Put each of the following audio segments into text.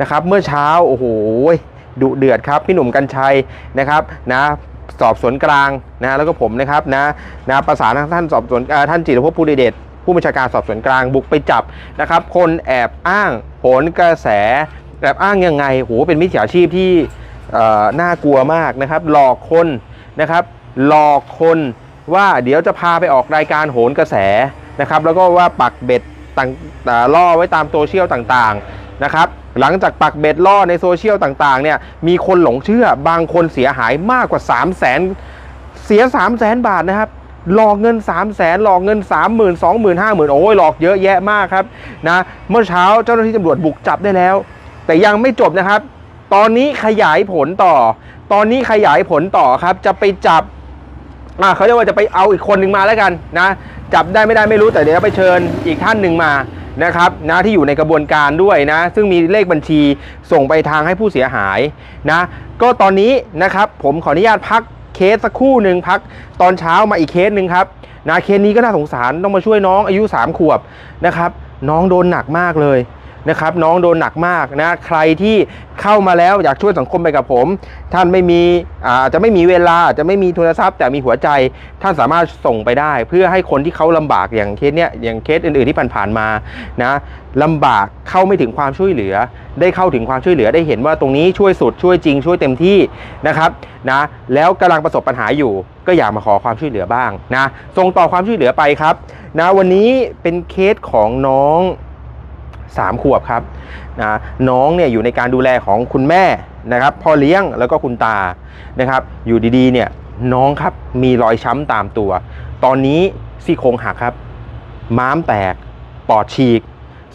นะครับเมื่อเช้าโอ้โหดุเดือดครับพี่หนุ่มกัญชัยนะครับนะสอบสวนกลางนะแล้วก็ผมนะครับนะนะประสานทางท่านสอบสวนท่านจิรพภูริเดชผู้บัญชาการสอบสวนกลางบุกไปจับนะครับ คนแอบอ้างโหนกระแสแอบอ้างยังไงโหเป็นมิจฉาชีพที่น่ากลัวมากนะครับ หลอกคนนะครับ หลอกคนว่าเดี๋ยวจะพาไปออกรายการโหนกระแสนะครับ แล้วก็ว่าปักเบ็ดต่างล่อไว้ตามโซเชียลต่างๆนะครับ หลังจากปักเบ็ดล่อในโซเชียลต่างๆเนี่ยมีคนหลงเชื่อบางคนเสียหายมากกว่า 3 0 0 0 0 0เสีย 3 0 0 0 0 0บาทนะครับหลอกเงิน 3 0 0 0 0 0หลอกเงิน 3 0 0 0 0 2 0 0 0 0 5 0 0 0 0 โอ้ยหลอกเยอะแยะมากครับนะเมื่อเช้าเจ้าหน้าที่ตำรวจบุกจับได้แล้ว แต่ยังไม่จบนะครับ ตอนนี้ขยายผลต่อ ตอนนี้ขยายผลต่อครับ จะไปจับอ่าเขาเรียกว่าจะไปเอาอีกคนหนึ่งมาแล้วกันนะ จับได้ไม่ได้ไม่รู้แต่เดี๋ยวไปเชิญอีกท่านหนึ่งมา นะครับนะที่อยู่ในกระบวนการด้วยนะ ซึ่งมีเลขบัญชีส่งไปทางให้ผู้เสียหายนะก็ตอนนี้นะครับผมขออนุญาตพักเคสสักครู่หนึ่งพักตอนเช้ามาอีกเคสหนึ่งครับนะเคสนี้ก็น่าสงสารต้องมาช่วยน้องอายุ 3 ขวบนะครับน้องโดนหนักมากเลย นะครับน้องโดนหนักมากนะใครที่เข้ามาแล้วอยากช่วยสังคมไปกับผม ท่านไม่มีอาจจะไม่มีเวลาอาจจะไม่มีโทรัพท์แต่มีหัวใจท่านสามารถส่งไปได้ เพื่อให้คนที่เขาลำบากอย่างเคสเนี้ยอย่างเคสอื่นๆที่ผ่านๆมานะลำบากเข้าไม่ถึงความช่วยเหลือ ได้เข้าถึงความช่วยเหลือได้เห็นว่าตรงนี้ช่วยสุดช่วยจริงช่วยเต็มที่นะครับนะแล้วกำลังประสบปัญหาอยู่ ก็อยากมาขอความช่วยเหลือบ้างนะส่งต่อความช่วยเหลือไปครับนะวันนี้เป็นเคสของน้อง สามขวบครับนะน้องเนี่ยอยู่ในการดูแลของคุณแม่นะครับพ่อเลี้ยงแล้วก็คุณตานะครับ อยู่ดีๆเนี่ยน้องครับมีรอยช้ำตามตัว ตอนนี้ซี่โครงหักครับ ม้ามแตก ปอดฉีก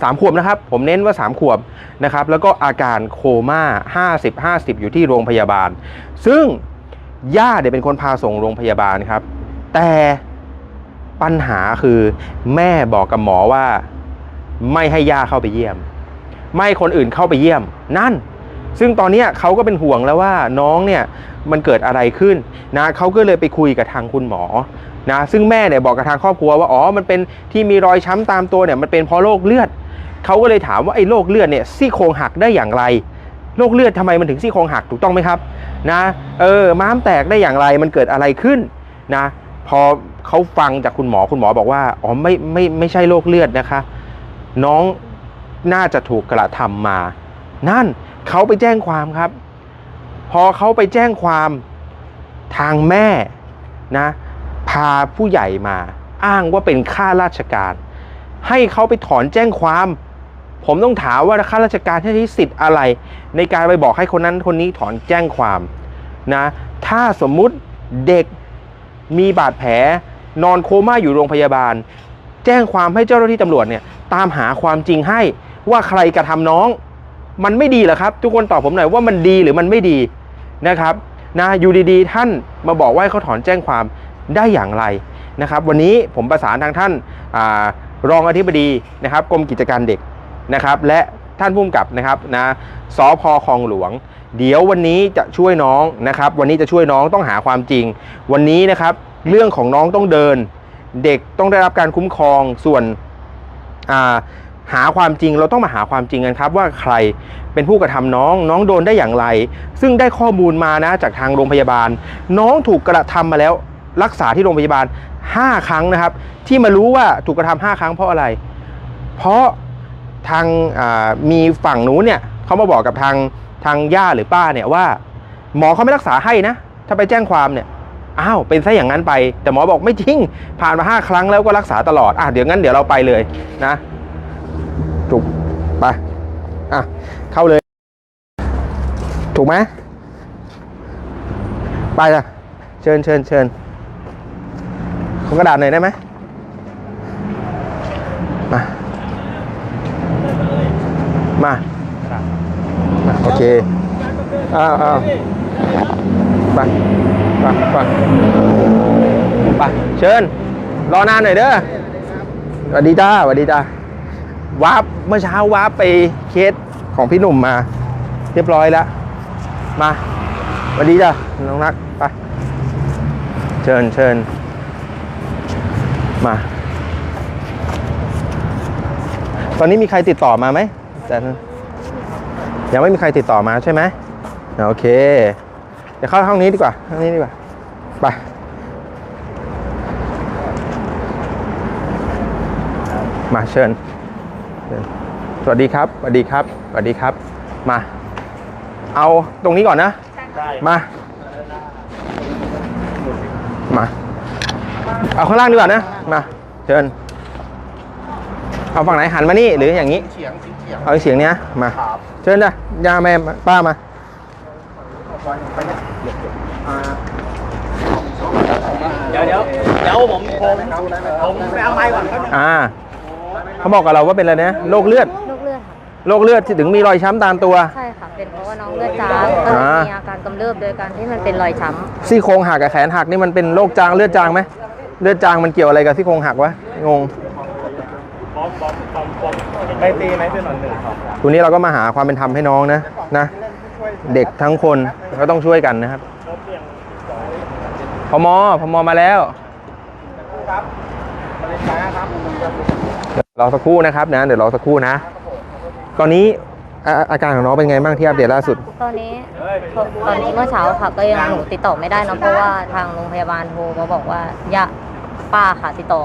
สามขวบนะครับ ผมเน้นว่า 3 ขวบนะครับ แล้วก็อาการโคม่า 50 50 อยู่ที่โรงพยาบาล ซึ่งย่าเนี่ยเป็นคนพาส่งโรงพยาบาลครับ แต่ปัญหาคือแม่บอกกับหมอว่า ไม่ให้ย่าเข้าไปเยี่ยม ไม่ให้คนอื่นเข้าไปเยี่ยม นั่น ซึ่งตอนนี้เขาก็เป็นห่วงแล้วว่าน้องเนี่ยมันเกิดอะไรขึ้นนะเขาก็เลยไปคุยกับทางคุณหมอนะซึ่งแม่เนี่ยบอกกับทางครอบครัวว่าอ๋อมันเป็นที่มีรอยช้ำตามตัวเนี่ยมันเป็นเพราะโรคเลือดเขาก็เลยถามว่าไอ้โรคเลือดเนี่ยซี่โครงหักได้อย่างไรโรคเลือดทำไมมันถึงซี่โครงหักถูกต้องไหมครับนะเออม้ามแตกได้อย่างไรมันเกิดอะไรขึ้นนะพอเขาฟังจากคุณหมอคุณหมอบอกว่าอ๋อไม่ไม่ไม่ใช่โรคเลือดนะคะ น้องน่าจะถูกกระทำมา นั่นเขาไปแจ้งความครับ พอเขาไปแจ้งความทางแม่นะพาผู้ใหญ่มาอ้างว่าเป็นข้าราชการ ให้เขาไปถอนแจ้งความ ผมต้องถามว่าข้าราชการที่ใช้สิทธิ์อะไร ในการไปบอกให้คนนั้นคนนี้ถอนแจ้งความนะถ้าสมมุติเด็กมีบาดแผลนอนโคม่าอยู่โรงพยาบาล แจ้งความให้เจ้าหน้าที่ตำรวจเนี่ยตามหาความจริงให้ว่าใครกระทำน้อง มันไม่ดีเหรอครับ ทุกคนตอบผมหน่อยว่ามันดีหรือมันไม่ดีนะครับนะอยู่ดีๆ ท่านมาบอกว่าเขาถอนแจ้งความได้อย่างไรนะครับ วันนี้ผมประสานทางท่านอารองอธิบดีนะครับกรมกิจการเด็กนะครับ และท่านผู้กำกับนะครับนะสพคลองหลวง เดี๋ยววันนี้จะช่วยน้องนะครับ วันนี้จะช่วยน้องต้องหาความจริง วันนี้นะครับ เรื่องของน้องต้องเดิน เด็กต้องได้รับการคุ้มครองส่วนาหาความจริงเราต้องมาหาความจริงกันครับ ว่าใครเป็นผู้กระทำน้องน้องโดนได้อย่างไร ซึ่งได้ข้อมูลมานะจากทางโรงพยาบาล น้องถูกกระทำมาแล้วรักษาที่โรงพยาบาล 5 ครั้งนะครับ ที่มารู้ว่าถูกกระทำ5ครั้งเพราะอะไร เพราะทางามีฝั่งนู้นเนี่ยเขามาบอกกับทางทางย่าหรือป้าเนี่ยว่า หมอเขาไม่รักษาให้นะ ถ้าไปแจ้งความเนี่ย อ้าวเป็นซะอย่างนั้นไป แต่หมอบอกไม่จริง ผ่านมาห้าครั้งแล้วก็รักษาตลอดอะเดี๋ยวงั้นเดี๋ยวเราไปเลยนะถูกไปอะเข้าเลย ถูกไหมไปจ้ะเชิญเชิญเชิญขอกระดาษหน่อยได้ไหมมา มามาโอเค อ้าวอ้าวไป ไปไปไปเชิญ รอนานหน่อยเด้อสวัสดีจ้าสวัสดีจ้าวาร์ปเมื่อเช้าวาร์ปไปเคสของพี่หนุ่มมา เรียบร้อยแล้ว มาสวัสดีจ้าน้องนักไปเชิญเชิญมา ตอนนี้มีใครติดต่อมาไหมแต่ยังไม่มีใครติดต่อมาใช่ไหมโอเค ดี๋ยวเข้าห้องนี้ดีกว่าห้องนี้ดีกว่าไปมาเชิญเชิญ สวัสดีครับ สวัสดีครับ สวัสดีครับ มา เอาตรงนี้ก่อนนะ มา มา เอาข้างล่างดีกว่านะ มา เชิญ เอาฝั่งไหนหันมานี่หรืออย่างนี้เฉียงสีเฉียงเอาเสียงเนี้ยมาครับเชิญนะยาแม่ป้ามาไป เนี่ยเดี๋ยวอ่าเดี๋ยวเดี๋ยวเดี๋ยวผมผมผมไปเอาไม้ก่อนครับอ่าเขาบอกกับเราว่าเป็นอะไรนะโรคเลือดลูกเลือดค่ะโรคเลือดที่ถึงมีรอยช้ำตามตัว ใช่ค่ะ เป็นเพราะว่าน้องเลือดจางก็เลยอ่ามีมีอาการกำเริบโดยการที่มันเป็นรอยช้ซี่โครงหักกับแขนหักนี่มันเป็นโรคจางเลือดจางไหมเลือดจางมันเกี่ยวอะไรกับซี่โครงหักวะงงไม่ตีไหมเป็นหนึ่งหนึ่งครับทีนี้เราก็มาหาความเป็นธรรมให้น้องนะนะ เด็กทั้งคนก็ต้องช่วยกันนะครับ พมพมมาแล้วเดี๋ยวรอสักครู่นะครับนะ เดี๋ยวรอสักครู่นะ ตอนนี้อาอาการของน้องเป็นไงบ้างที่อัปเดตล่าสุดำตอนนี้ตอนนี้เมื่อเช้าค่ะก็ยังหนูติดต่อไม่ได้เนอะเพราะว่าทางโรงพยาบาลโทรมาบอกว่าย่าป้าค่ะติดต่อ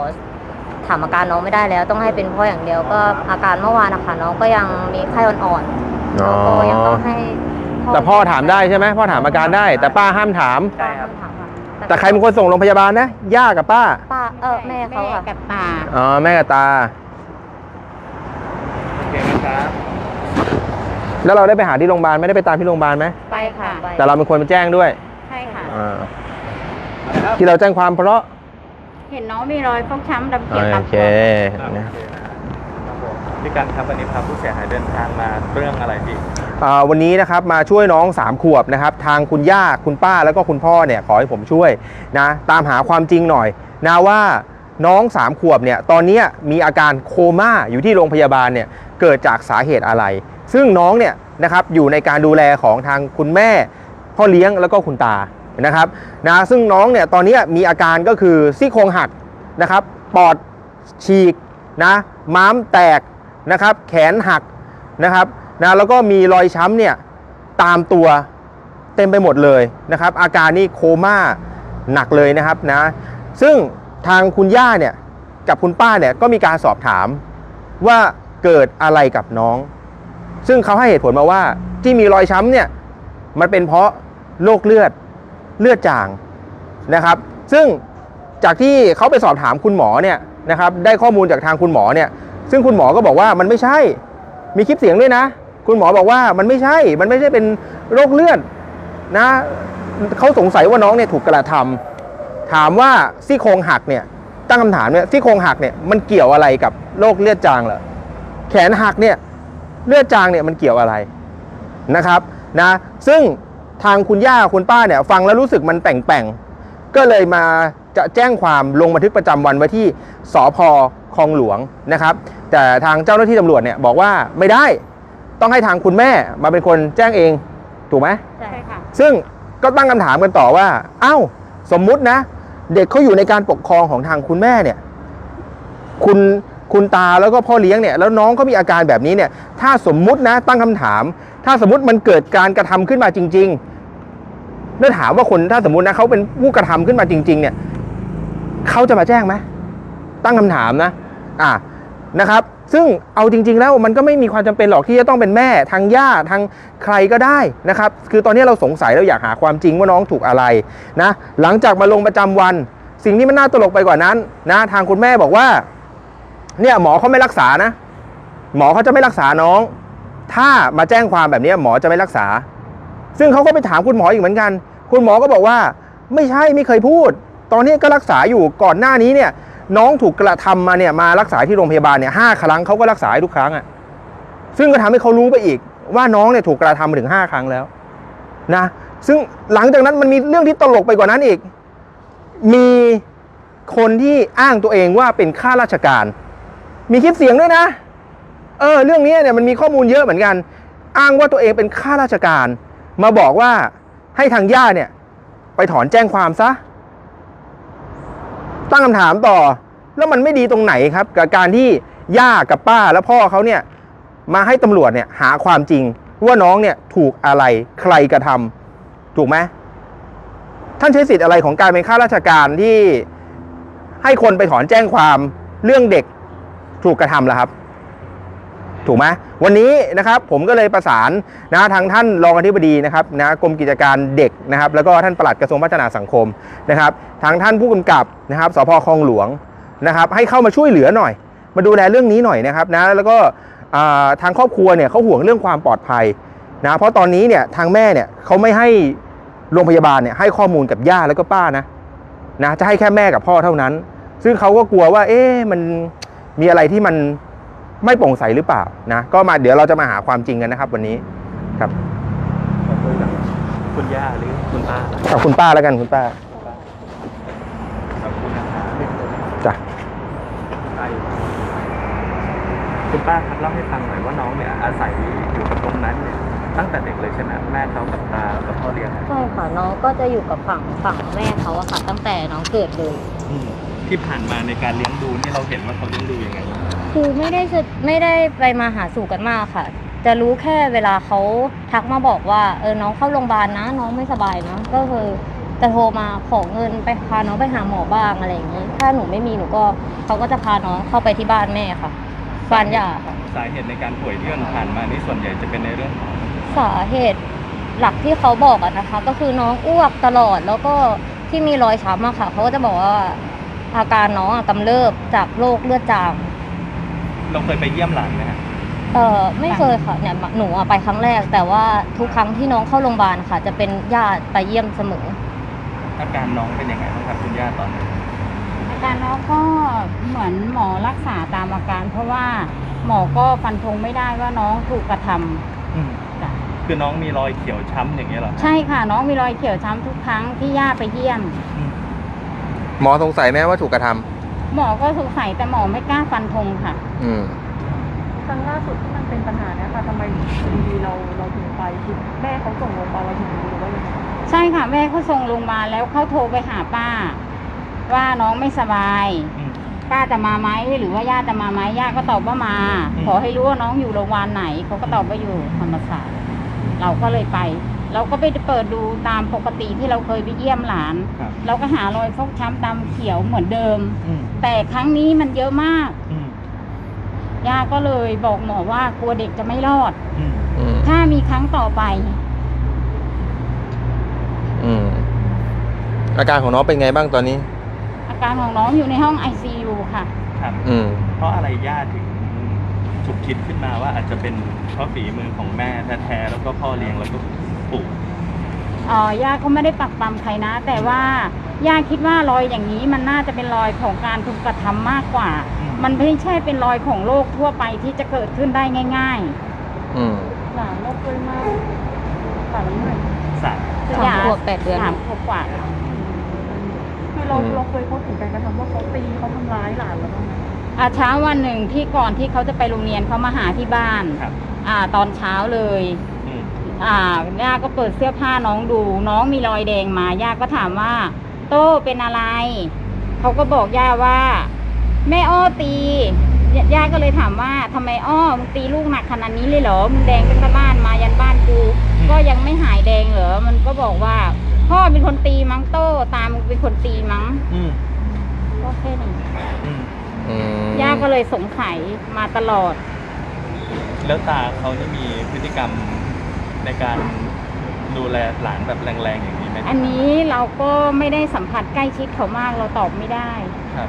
ถามอาการน้องไม่ได้แล้ว ต้องให้เป็นพ่ออย่างเดียวก็อาการเมื่อวานนะคะน้องก็ยังมีไข้อ่อนๆอ๋อแล้วก็ยังต้องให้แต่พ่อถามได้ใช่ไหมพ่อถามอาการได้ แต่ป้าห้ามถามป้าถามค่ะ แต่ใครเป็นคนส่งโรงพยาบาลนะ ย่ากับป้า ป้าเออแม่เขาค่ะ กับป่าอ๋อ แม่กับตา โอเคนะครับ แล้วเราได้ไปหาที่โรงพยาบาลไม่ได้ไปตามที่โรงพยาบาลไหมไปค่ะไป แต่เราเป็นคนมาแจ้งด้วยใช่ค่ะ อ่าที่เราแจ้งความเพราะเห็นน้องมีรอยฟกช้ำดำเขียวโอตามเคตัวนะพี่กันครับวันนี้พาผู้เสียหายเดินทางมาเรื่องอะไรพี่อ่า วันนี้นะครับมาช่วยน้อง 3 ขวบนะครับ ทางคุณย่าคุณป้าแล้วก็คุณพ่อเนี่ยขอให้ผมช่วยนะตามหาความจริงหน่อยนะว่าน้อง 3 ขวบเนี่ยตอนนี้มีอาการโคม่าอยู่ที่โรงพยาบาลเนี่ยเกิดจากสาเหตุอะไร ซึ่งน้องเนี่ยนะครับอยู่ในการดูแลของทางคุณแม่ พ่อเลี้ยงแล้วก็คุณตานะครับนะซึ่งน้องเนี่ยตอนนี้มีอาการก็คือซี่โครงหักนะครับปอดฉีกนะม้ามแตกนะครับแขนหักนะครับ นะแล้วก็มีรอยช้ำเนี่ยตามตัวเต็มไปหมดเลยนะครับ อาการนี่โคม่าหนักเลยนะครับนะซึ่งทางคุณย่าเนี่ยกับคุณป้าเนี่ยก็มีการสอบถามว่าเกิดอะไรกับน้อง ซึ่งเขาให้เหตุผลมาว่าที่มีรอยช้ำเนี่ยมันเป็นเพราะโรคเลือดเลือดจางนะครับ ซึ่งจากที่เขาไปสอบถามคุณหมอเนี่ยนะครับได้ข้อมูลจากทางคุณหมอเนี่ยซึ่งคุณหมอก็บอกว่ามันไม่ใช่มีคลิปเสียงด้วยนะ คุณหมอบอกว่ามันไม่ใช่ มันไม่ใช่เป็นโรคเลือดนะเขาสงสัยว่าน้องเนี่ยถูกกระทำถามว่าซี่โครงหักเนี่ยตั้งคำถามเนี่ยซี่โครงหักเนี่ยมันเกี่ยวอะไรกับโรคเลือดจางเหรอแขนหักเนี่ยเลือดจางเนี่ยมันเกี่ยวอะไรนะครับนะซึ่งทางคุณย่าคุณป้าเนี่ยฟังแล้วรู้สึกมันแป่งๆ ก็เลยมาจะแจ้งความลงบันทึกประจำวันไว้ที่สพคลองหลวงนะครับ แต่ทางเจ้าหน้าที่ตำรวจเนี่ยบอกว่าไม่ได้ ต้องให้ทางคุณแม่มาเป็นคนแจ้งเองถูกไหมใช่ค่ะ ซึ่งก็ตั้งคำถามกันต่อว่าเอ้าสมมุตินะ เด็กเขาอยู่ในการปกครองของทางคุณแม่เนี่ย คุณคุณตาแล้วก็พ่อเลี้ยงเนี่ย แล้วน้องเขามีอาการแบบนี้เนี่ย ถ้าสมมุตินะ ตั้งคำถาม ถ้าสมมติมันเกิดการกระทำขึ้นมาจริง ๆ แล้วถามว่าคนถ้าสมมตินะเขาเป็นผู้กระทำขึ้นมาจริง ๆ เนี่ยเขาจะมาแจ้งไหมตั้งคำถามนะ อะนะครับ ซึ่งเอาจริง ๆ แล้วมันก็ไม่มีความจำเป็นหรอกที่จะต้องเป็นแม่ทางญาติทางใครก็ได้นะครับ คือตอนนี้เราสงสัยเราอยากหาความจริงว่าน้องถูกอะไรนะ หลังจากมาลงประจำวัน สิ่งที่มันน่าตลกไปกว่านั้นนะทางคุณแม่บอกว่า เนี่ยหมอเขาไม่รักษานะ หมอเขาจะไม่รักษาน้อง ถ้ามาแจ้งความแบบนี้หมอจะไม่รักษา ซึ่งเขาก็ไปถามคุณหมออีกเหมือนกัน คุณหมอก็บอกว่า ไม่ใช่ไม่เคยพูด ตอนนี้ก็รักษาอยู่ก่อนหน้านี้เนี่ย น้องถูกกระทำมาเนี่ยมารักษาที่โรงพยาบาลเนี่ยห้าครั้งเขาก็รักษาทุกครั้งอะ่ะซึ่งก็ทำให้เขารู้ไปอีก ว่าน้องเนี่ยถูกกระทำมาถึงห้าครั้งแล้วนะซึ่งหลังจากนั้นมันมีเรื่องที่ตลกไปกว่านั้นอีก มีคนที่อ้างตัวเองว่าเป็นข้าราชการ มีคลิปเสียงด้วยนะ เออ เรื่องนี้เนี่ยมันมีข้อมูลเยอะเหมือนกัน อ้างว่าตัวเองเป็นข้าราชการ มาบอกว่าให้ทางญาติเนี่ย ไปถอนแจ้งความซะ ตั้งคำถามต่อ แล้วมันไม่ดีตรงไหนครับ กับการที่ย่ากับป้าและพ่อเขาเนี่ยมาให้ตำรวจเนี่ยหาความจริงว่าน้องเนี่ยถูกอะไรใครกระทำถูกไหมท่านใช้สิทธิ์อะไรของการเป็นข้าราชการที่ให้คนไปถอนแจ้งความเรื่องเด็กถูกกระทำล่ะครับ ถูกไหมวันนี้นะครับผมก็เลยประสานนะทางท่านรองอธิบดีนะครับนะกรมกิจการเด็กนะครับ แล้วก็ท่านปลัดกระทรวงพัฒนาสังคมนะครับ ทางท่านผู้กำกับนะครับสพคลองหลวงนะครับให้เข้ามาช่วยเหลือหน่อย มาดูแลเรื่องนี้หน่อยนะครับนะแล้วก็อ่าทางครอบครัวเนี่ยเขาห่วงเรื่องความปลอดภัยนะเพราะตอนนี้เนี่ยทางแม่เนี่ยเขาไม่ให้โรงพยาบาลเนี่ยให้ข้อมูลกับย่าแล้วก็ป้านะนะจะให้แค่แม่กับพ่อเท่านั้น ซึ่งเขาก็กลัวว่าเอ๊ะมันมีอะไรที่มัน ไม่โปร่งใสหรือเปล่านะก็มาเดี๋ยวเราจะมาหาความจริงกันนะครับ วันนี้ครับคุณย่าหรือคุณป้าขอบคุณป้าแล้วกันคุณป้าขอบคุณนะครับจ้ะป้าอยู่คุณป้าครับเล่าให้ฟังหน่อยว่าน้องเนี่ยอาศัยอยู่กับตรงนั้นเนี่ยตั้งแต่เด็กเลยใช่ไหมแม่เขากับตากับพ่อเลี้ยงอะใช่ค่ะน้องก็จะอยู่กับฝั่งฝั่งแม่เขาอะค่ะ ตั้งแต่น้องเกิดเลยที่ผ่านมาในการเลี้ยงดูนี่เราเห็นว่าเขาเลี้ยงดูยังไงบ้าง คือไม่ได้จะไม่ได้ไปมาหาสู่กันมากค่ะ จะรู้แค่เวลาเขาทักมาบอกว่าเออน้องเข้าโรงพยาบาลนะ น้องไม่สบายนะก็คือจะโทรมาขอเงินไปพาน้องไปหาหมอบ้างอะไรอย่างนี้ถ้าหนูไม่มีหนูก็เขาก็จะพาน้องเข้าไปที่บ้านแม่ค่ะบ้านย่าค่ะสาเหตุในการป่วยที่ผ่านมานี่ส่วนใหญ่จะเป็นในเรื่องของ สาเหตุหลักที่เขาบอกอะนะคะ ก็คือน้องอ้วกตลอดแล้วก็ที่มีรอยช้ำอะค่ะเขาก็จะบอกว่าอาการน้องอะกำเริบจากโรคเลือดจาง เราเคยไปเยี่ยมหลานไหมฮะเออไม่เคยค่ะเนี่ยหนูอะไปครั้งแรก แต่ว่าทุกครั้งที่น้องเข้าโรงพยาบาลค่ะ จะเป็นญาติไปเยี่ยมเสมอ อาการน้องเป็นยังไงบ้างครับคุณย่าตอนนี้อาการน้องก็เหมือนหมอรักษาตามอาการ เพราะว่าหมอก็ฟันธงไม่ได้ว่าน้องถูกกระทำจ้ะคือน้องมีรอยเขียวช้ำอย่างเงี้ยเหรอใช่ค่ะ น้องมีรอยเขียวช้ำทุกครั้งที่ย่าไปเยี่ยม อืมหมอสงสัยไหมว่าถูกกระทำ หมอก็สงสัยแต่หมอไม่กล้าฟันธงค่ะ อืมครั้งล่าสุดที่มันเป็นปัญหาเนี่ยค่ะทำไมอยู่ดีๆเราเราถึงไปคือแม่เขาส่งโรงพยาบาลเราถึงรู้หรือว่ายังไงใช่ค่ะแม่เขาส่งโรงพยาบาลแล้วเขาโทรไปหาป้า ว่าน้องไม่สบายอืมป้าจะมาไหมหรือว่าย่าจะมาไหมย่าก็ตอบว่ามาอืมขอให้รู้ว่าน้องอยู่โรงพยาบาลไหนเขาก็ตอบว่าอยู่ธรรมศาสตร์เราก็เลยไป เราก็ไปเปิดดูตามปกติที่เราเคยไปเยี่ยมหลาน ครับเราก็หารอยฟกช้ำดำเขียวเหมือนเดิม อืมแต่ครั้งนี้มันเยอะมาก อืมย่าก็เลยบอกหมอว่ากลัวเด็กจะไม่รอด อืมอืมถ้ามีครั้งต่อไป อืมอาการของน้องเป็นไงบ้างตอนนี้ อาการของน้องอยู่ในห้อง ICU ค่ะ ครับ อืม เพราะอะไรย่าถึงฉุกคิดขึ้นมาว่าอาจจะเป็นเพราะฝีมือของแม่แท้ๆแล้วก็พ่อเลี้ยงแล้วก็ ปู่อ๋อย่าก็ไม่ได้ปักปำใครนะ แต่ว่าย่าคิดว่ารอยอย่างนี้มันน่าจะเป็นรอยของการถูกกระทำมากกว่า มันไม่ใช่เป็นรอยของโรคทั่วไปที่จะเกิดขึ้นได้ง่ายอืมหลานเราเคยมาหลานเราเมื่อไหร่สามๆสามขวบแปดเดือนสามขวบกว่าคือเราอืมเราเคยพบถึงการกระทำว่าเขาตีเขาทำร้ายหลานเราบ้างไหมอาเช้าวันหนึ่งที่ก่อนที่เขาจะไปโรงเรียนเขามาหาที่บ้านครับอ่าตอนเช้าเลย อืมอ่าย่าก็เปิดเสื้อผ้าน้องดู น้องมีรอยแดงมาย่าก็ถามว่า โต้เป็นอะไร เขาก็บอกย่าว่า แม่อ้อตียย่าก็เลยถามว่าทำไมอ้อมึงตีลูกหนักขนาดนี้เลยเหรอมึงแดงตั้งแต่บ้านมายันบ้านกูก็ยังไม่หายแดงเหรอมันก็บอกว่า พ่อเป็นคนตีมั้งโต้ตามมึงเป็นคนตีมั้งอืมก็แค่นี้อืมอืมย่าก็เลยสงสัยมาตลอด แล้วตาเขานี่มีพฤติกรรม ในการดูแลหลานแบบแรงๆอย่างนี้ไหมอันนี้เราก็ไม่ได้สัมผัสใกล้ชิดเขามากเราตอบไม่ได้ครับ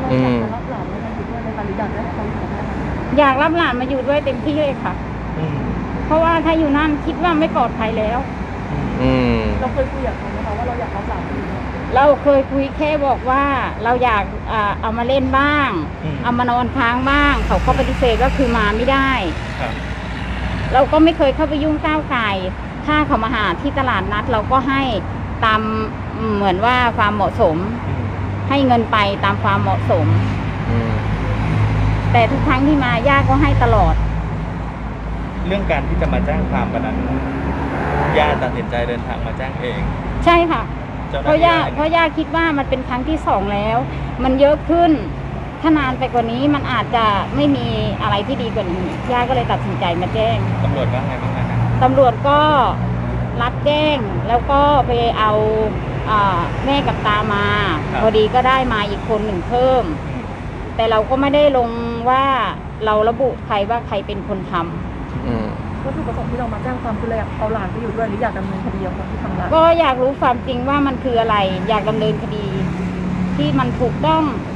เราอยากจะรับหลานเรามาอยู่ด้วยในการหรืออยากได้เขาอยู่กับแม่ไหมอยากรับหลานมาอยู่ด้วยเต็มที่เลยค่ะ อืมเพราะว่าถ้าอยู่นั่นคิดว่าไม่ปลอดภัยแล้ว อืมเราเคยคุยกับเขาไหมคะว่าเราอยากรับหลานมาอยู่ด้วยเราเคยคุยแค่บอกว่าเราอยากอ่าเอามาเล่นบ้าง อืมเอามานอนค้างบ้าง เขาก็ปฏิเสธก็คือมาไม่ได้ ครับ เราก็ไม่เคยเข้าไปยุ่งก้าวไก่ถ้าเขามาหาที่ตลาดนัด เราก็ให้ตามเหมือนว่าความเหมาะสมอืมให้เงินไปตามความเหมาะสมอืมแต่ทุกครั้งที่มาย่าก็ให้ตลอด เรื่องการที่จะมาแจ้งความวันนั้นย่าตัดสินใจเดินทางมาแจ้งเอง ใช่ค่ะเจ้าหเพน้าราะที่ย่าได้เพราะย่าคิดว่ามันเป็นครั้งที่สองแล้ว มันเยอะขึ้น ถ้านานไปกว่านี้มันอาจจะไม่มีอะไรที่ดีกว่านี้ย่าก็เลยตัดสินใจมาแจ้งตำรวจว่าไงบ้างนะตำรวจก็รับแจ้งแล้วก็ไปเอาอ่าแม่กับตามาพอดีก็ได้มาอีกคนหนึ่งเพิ่ม แต่เราก็ไม่ได้ลงว่าเราระบุใครว่าใครเป็นคนทำอืม วัตถุประสงค์ที่เรามาแจ้งความคืออะไรอยากเอาหลานไปอยู่ด้วยหรืออยากดำเนินคดีกับคนที่ทำร้ายก็อยากรู้ความจริงว่ามันคืออะไร อยากดำเนินคดี ที่มันถูกต้องอืม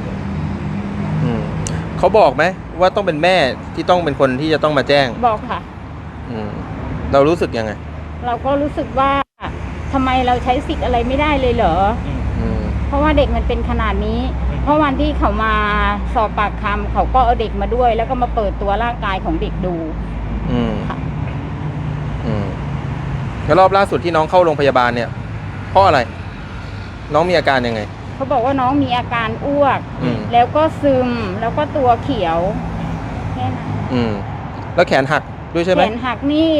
เขาบอกไหมว่าต้องเป็นแม่ที่ต้องเป็นคนที่จะต้องมาแจ้ง บอกค่ะ อืม เรารู้สึกยังไง เราก็รู้สึกว่าทำไมเราใช้สิทธิ์อะไรไม่ได้เลยเหรอ อืม เพราะว่าเด็กมันเป็นขนาดนี้ เพราะวันที่เขามาสอบปากคำเขาก็เอาเด็กมาด้วย แล้วก็มาเปิดตัวร่างกายของเด็กดู อืม ค่ะ อืมแล้วรอบล่าสุดที่น้องเข้าโรงพยาบาลเนี่ยเพราะอะไร น้องมีอาการยังไง เขาบอกว่าน้องมีอาการอ้วก อืม แล้วก็ซึมแล้วก็ตัวเขียวแค่นั้นอืม แล้วแขนหักด้วยใช่ไหแขม นหักนี่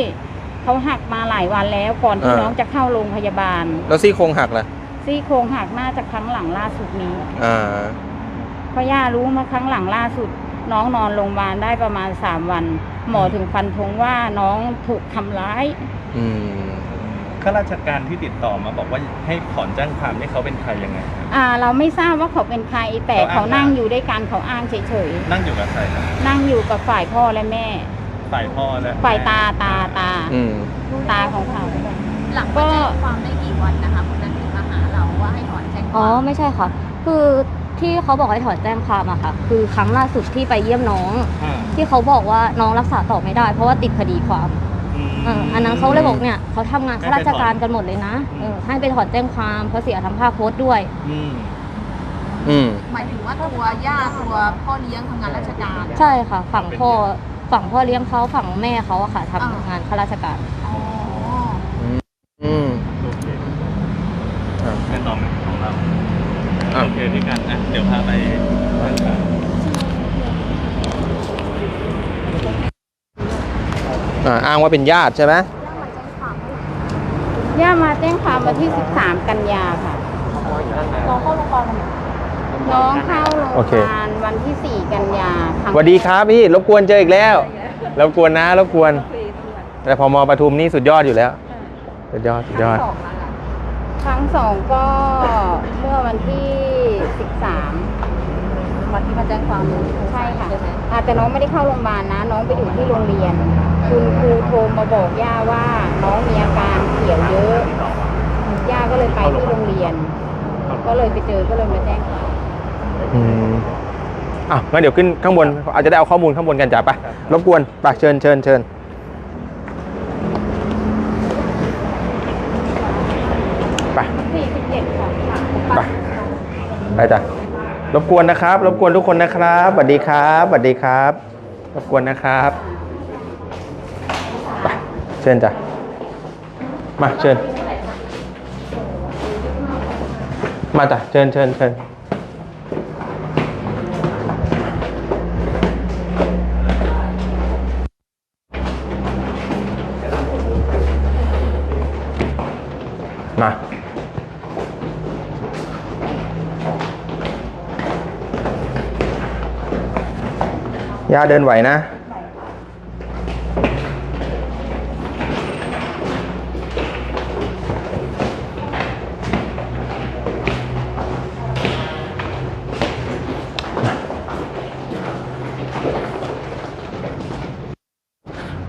เขาหักมาหลายวันแล้วก่อนที่อ่า น้องจะเข้าโรงพยาบาล แล้วซี่โครงหักล่ะ ซี่โครงหักน่าจะครั้งหลังล่าสุดนี้อ่า เพราะย่ารู้มาครั้งหลังล่าสุด น้องนอนโรงพยาบาลได้ประมาณสามวัน หมอถึงฟันธงว่าน้องถูกทำร้าย อืม ข้าราชการที่ติดต่อมาบอกว่าให้ถอนแจ้งความนี่เขาเป็นใครยังไงครับ อ่าเราไม่ทราบว่าเขาเป็นใคร แต่เขาอ้างเขานั่งอยู่ด้วยกันเขาอ้างเฉยนั่งอยู่กับใครครับๆ นั่งอยู่กับฝ่ายพ่อและแม่ ฝ่ายพ่อและฝ่ายตาตาตาอืม ตาของเขา หลังก็แจ้งความได้กี่วันนะคะคนนั้นถึงมาหาเราว่าให้ถอนแจ้งคอ๋อวามไม่ใช่ค่ะ คือที่เขาบอกให้ถอนแจ้งความอะค่ะ คือครั้งล่าสุดที่ไปเยี่ยมน้อง อ่าที่เขาบอกว่าน้องรักษาต่อไม่ได้ เพราะว่าติดคดีความ เอออันนั้นเขาเลยบอกเนี่ยเขาทำงานข้าราชการกันหมดเลยนะเออให้ไปถอนแจ้งความเพราะเสียทั้งภาพโพสต์ด้วย อืมอืม หมายถึงว่าตัวย่าตัวพ่อเลี้ยงทำงานราชการใช่ค่ะ ฝั่งพ่อฝั่งพ่อเลี้ยงเขาฝั่งแม่เขาอะค่ะทำงานข้าราชการ อ๋ออืมโอเคอ่าเป็นต่อไหมของเราอะ โอเคด้วยกันอะเดี๋ยวพาไปทางการ อ่าอ้างว่าเป็นญาติใช่ไหมย่ามาแจ้งความวันที่ 13 กันยาค่ะ น้องเข้าโรงพยาบาลน้องเข้าโรงพโอเคยาบาลวันที่ 4 กันยาครั้งสวัสดีครับพี่รบกวนเจออีกแล้วรบกวนนะรบกวน แต่พอมปทุมนี่สุดยอดอยู่แล้ว สุดยอดสุดยอด ครั้งสองก็เมื่อวันที่ 13 วันที่มาแจ้งความใช่ค่ะอาแต่น้องไม่ได้เข้าโรงพยาบาลนะ น้องไปอยู่ที่โรงเรียน คุณครูโทรมาบอกย่าว่าน้องมีอาการเขียวเยอะ ย่าก็เลยไปที่โรงเรียน ก็เลยไปเจอก็เลยมาแจ้งความอืมอะงั้นเดี๋ยวขึ้นข้างบน อาจจะได้เอาข้อมูลข้างบนกันจ้ะไปรบกวนไปเชิญเชิญเชิญไป47ค่ะไปไปจ้ะ รบกวนนะครับ รบกวนทุกคนนะครับสวัสดีครับสวัสดีครับ รบกวนนะครับไปเชิญจ้ะมาเชิญ มาจ้ะเชิญเชิญเชิญ ย่าเดินไหวนะ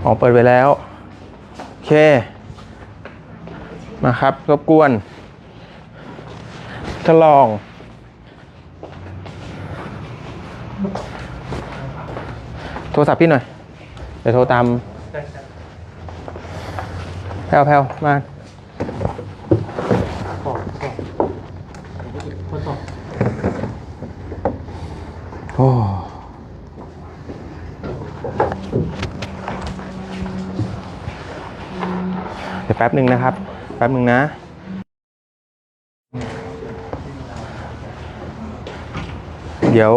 อ๋อเปิดไปแล้ว โอเค มาครับ รบกวนทดลอง โทรศัพท์พี่หน่อย เดี๋ยวโทรตามแพลวแพลวมาโอ้เดี๋ยวแป๊บหนึ่งนะครับ แป๊บหนึ่งนะเดี๋ยว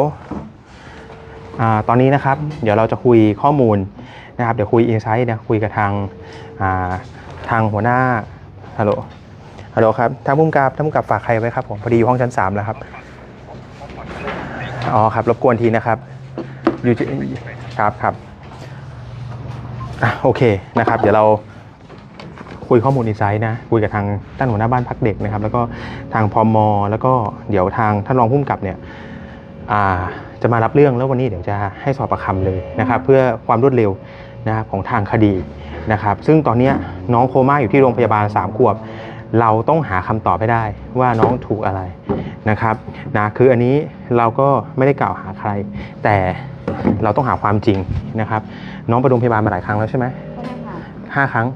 ตอนนี้นะครับเดี๋ยวเราจะคุยข้อมูลนะครับเดี๋ยวคุยอินไซต์นะคุยกับทางาทางหัวหน้าฮัลโหลฮัลโหลครับทางผู้กำกับท่านผู้กำกับฝากใครไว้ครับผมพอดีอยู่ห้องชั้นสามแล้วครับอ๋อครับรบกวนทีนะครับอยู่ที่ครับครับอโอเคนะครับ เดี๋ยวเราคุยข้อมูลอินไซต์นะคุยกับทางท่านหัวหน้าบ้านพักเด็กนะครับ แล้วก็ทางพมอแล้วก็เดี๋ยวทางท่านรองผู้กำกับเนี่ยอ่า จะมารับเรื่องแล้ววันนี้เดี๋ยวจะให้สอบประคำเลยนะครับ เพื่อความรวดเร็วนะครับของทางคดีนะครับ ซึ่งตอนเนี้ยน้องโคม่าอยู่ที่โรงพยาบาล3ขวบ เราต้องหาคำตอบให้ได้ว่าน้องถูกอะไรนะครับนะคืออันนี้เราก็ไม่ได้กล่าวหาใคร แต่เราต้องหาความจริงนะครับ น้องไปโรงพยาบาลมาหลายครั้งแล้วใช่ไหมใช่ค่ะห้าครั้ง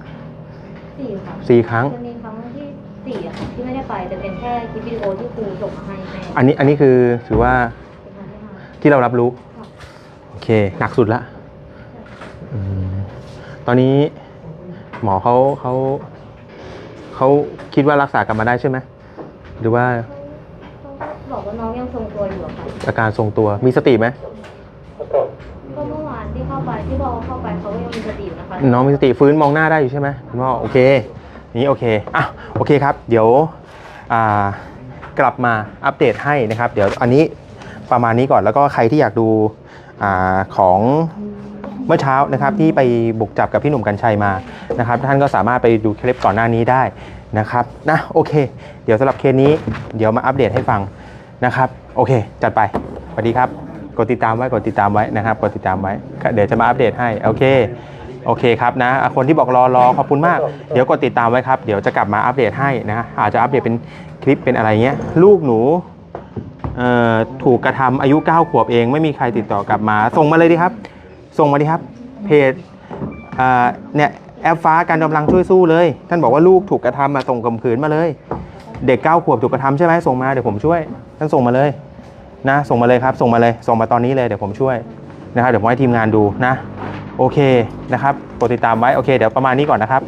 สี่ค่ะสี่ครั้งจะมีครั้งที่สี่อะค่ะที่ไม่ได้ไปแต่เป็นแค่คลิปวิดีโอที่ครูส่งมาให้แม่อันนี้อันนี้คือถือว่าเป็นครั้ง ที่ห้าที่เรารับรู้ค่ะโอเค หนักสุดละอืมตอนนี้หมอเขาเขาเขาคิดว่ารักษากลับมาได้ใช่ไหมหรือว่าเขาก็บอกว่าน้องยังทรงตัวอยู่อะค่ะอาการทรงตัวมีสติไหมก็เมื่อวานที่เข้าไปที่บอกว่าเข้าไปเขาก็ยังมีสติอยู่นะคะน้องมีสติฟื้นมองหน้าได้อยู่ใช่ไหมคุณพ่อโอเค นี่โอเคอะโอเคครับ เดี๋ยวอ่ากลับมาอัปเดตให้นะครับ เดี๋ยวอันนี้ ประมาณนี้ก่อนแล้วก็ใครที่อยากดูอของเมื่อเช้านะครับที่ไปบุกจับกับพี่หนุ่มกัญชัยมานะครับ ท่านก็สามารถไปดูคลิปก่อนหน้านี้ได้นะครับนะโอเค เดี๋ยวสำหรับเคสนี้เดี๋ยวมาอัปเดตให้ฟังนะครับ โอเค จัดไปสวัสดีครับกดติดตามไว้กดติดตามไว้นะครับกดติดตามไว้ เดี๋ยวจะมาอัปเดตให้โอเคโอเคครับนะคนที่บอกรอรอขอบคุณมาก เดี๋ยวกดติดตามไว้ครับ เดี๋ยวจะกลับมาอัปเดตให้นะอาจจะอัปเดตเป็นคลิปเป็นอะไรเงี้ยลูกหนู ถูกกระทำอายุ 9 ขวบเองไม่มีใครติดต่อกลับมา ส่งมาเลยดีครับ ส่งมาดีครับ เพจเนี่ยแอปฟ้าการกำลังช่วยสู้เลย ท่านบอกว่าลูกถูกกระทำมาส่งข่มขืนมาเลย เด็ก 9 ขวบถูกกระทำใช่ไหมส่งมาเดี๋ยวผมช่วย ท่านส่งมาเลยนะ ส่งมาเลยครับ ส่งมาเลย ส่งมาตอนนี้เลยเดี๋ยวผมช่วยนะครับเดี๋ยวผมให้ทีมงานดูนะ โอเคนะครับกดติดตามไว้โอเค เดี๋ยวประมาณนี้ก่อนนะครับ